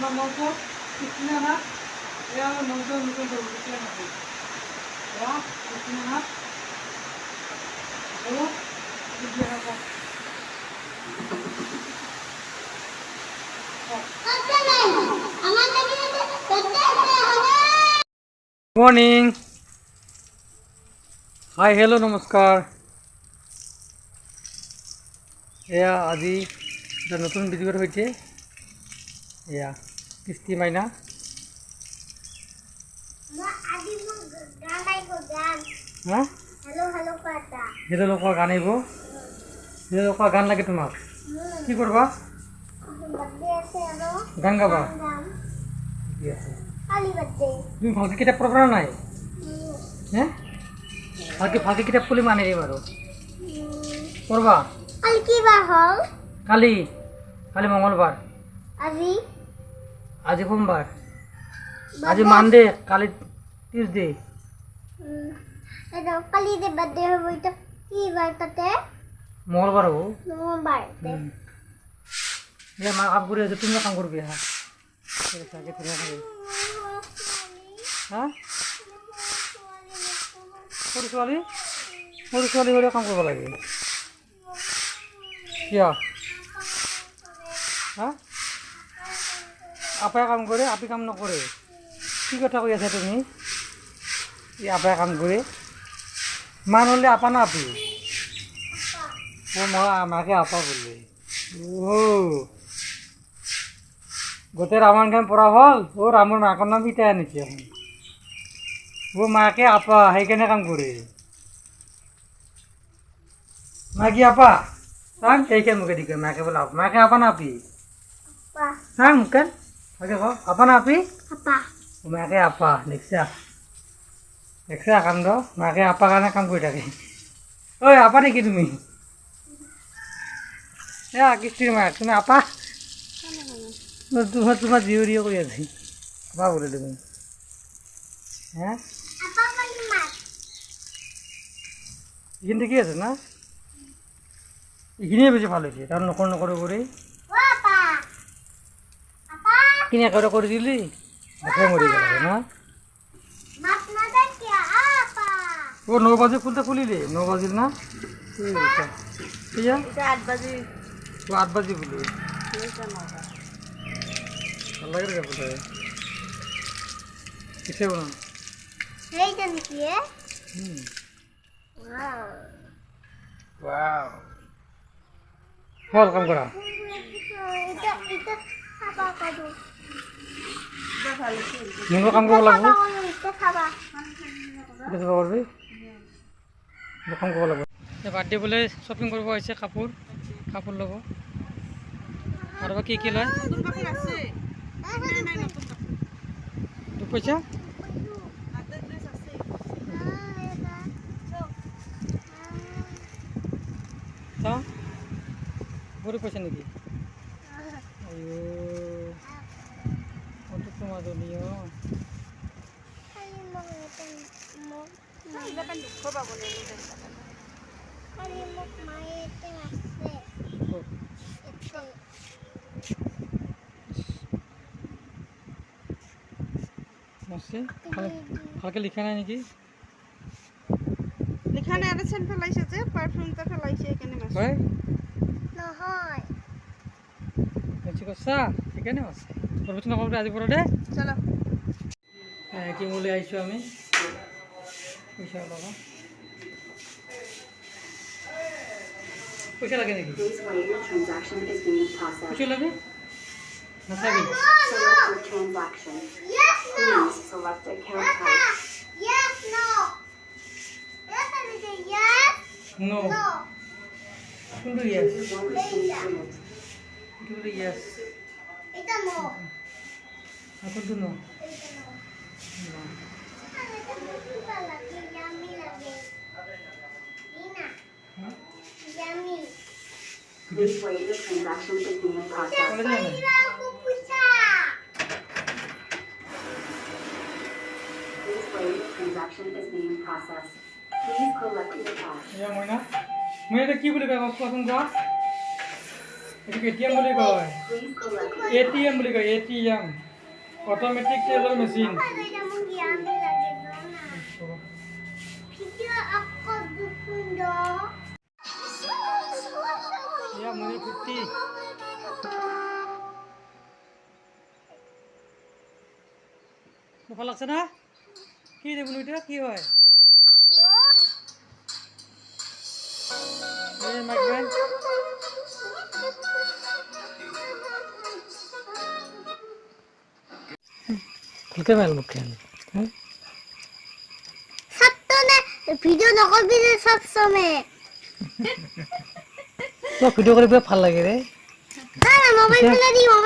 আমার মাংস কিনে না এ আমার মাংস নতুন করব কিনে না কিনে না ও কিনে না মর্নিং হাই হেল্ল' নমস্কাৰ এয়া আজি এটা নতুন ভিডিঅ'ৰ সৈতে এয়া কিস্তি মাইনা? হা? হেল্ল' লোকৰ গান হেল্ল' লোকৰ গান লাগে তোমাক। কি কৰবা? গান গাবা? তুমি ভালকে কিতাপ পঢ়া নাই? হে? ভালকে ভালকে কিতাপ পঢ়ি মানি দিম আৰু। পঢ়বা? কালি কালি। মঙ্গলবার আজি? আজি সোমবার। আজি মানডে কালি টিউজডে এটা কালি যে বার্থডে হব এটা কি বার তাতে? মঙ্গলবার হ'ব। এতিয়া মা কাম কৰি আছে তুমিও কাম কৰিবি হা ঠিক আছে আগে ধুনীয়া কৰি হা সৰু ছোৱালী সৰু ছোৱালী হ'লেও কাম কৰিব লাগে। কিয়? হা আপাই কাম কৰে আপি কাম নকৰে। কি কথা কৈ আছা তুমি? ই আপাই কাম কৰে। মান হ'লে আপা না আপি? ও মই আমাকে আপা বললে ও। গোটেই রামায়ণ খান পড়া হল? ও রামর মাকৰ নাম পিতাই আনিছে এখন ও মাকে আপা সেইকাৰণে কাম কৰে। মাকি আপা চাং সেইখান মুখে দিকে মাকে বলে মাকে আপা না আপি? আপা। চাং মাকে ক আপা না আপি? মাকে আপা দেখছা। দেখছা কাণ্ড মাকে আপা কাৰণে কাম কৰি থাকে। ঐ আপা নেকি তুমি? এয়া কিস্তিৰ মাক তুমি আপা? তোমাৰ তোমাৰ জীয়ৰীয়ে কৰি আছে। আপা বোলে তুমি হ্যাঁ এইখিনিতে কি আছে না? এইখিনিয়ে বেছি ভালো নকৰো কৰি ও আপা আপা কিনি একেবাৰে কৰি দিলি? মুখে মৰি গ'ল না? ও ন বাজি খুলতে খুলিলি ন বাজিল না? ঠিক আছে। ঠিক আছে এটা আট বাজি। ও আট বাজি বলি ভালো লাগে রে বলতে কিসে বলুন এইটা নাকি হুম। ওয়াও। ওয়াও। হল কাম করা। এটা এটা খাবা কদু নিম্ন কাম কৰিব লাগিব এটা খাবা পারবি এটা কাম কৰিব লাগিব বাৰ্থডে বোলে শ্বপিং কৰিব আহিছে কাপোৰ কাপোৰ ল'ব। আৰু কি কি লয়? পইচা চাওঁ? ভৰি পইচা নেকি? এতে মাছে ভালকে লিখা নাই নেকি? লিখা নাই চেণ্ট পেলাইছে যে পাৰফিউমটা পেলাইছে সেইকাৰণে মাছ হয়? নহয়। বেছি কৈছা সেইকাৰণে আছে প্ৰৱেশ নকৰোঁ আজি দে চলো কিমলৈ আহিছোঁ আমি পইচা ওলাবা পইচা লাগে নেকি no. Account type. Yes, no. Yes, Say yes, ন কি বুলি কয় কোৱাচোন কোৱা এইটোক এ টি এম বুলি কয়। এ টি এম বুলি কয় A T M automatic tailor machine এটা মোক জ্ঞান লাগে না ভিডিও আকৌ সুন্দৰ এয়া মণি ফিফটি ভালো লাগছে না? কি দেবো এটা কি হয়? এই মাইগ্রেন ভালকে মাল মুখ খেল ভিডিও নকৰিবি যে সব সময় কৰি বিৰাট ভালো লাগে ৰে মোবাইল ফেলে দিম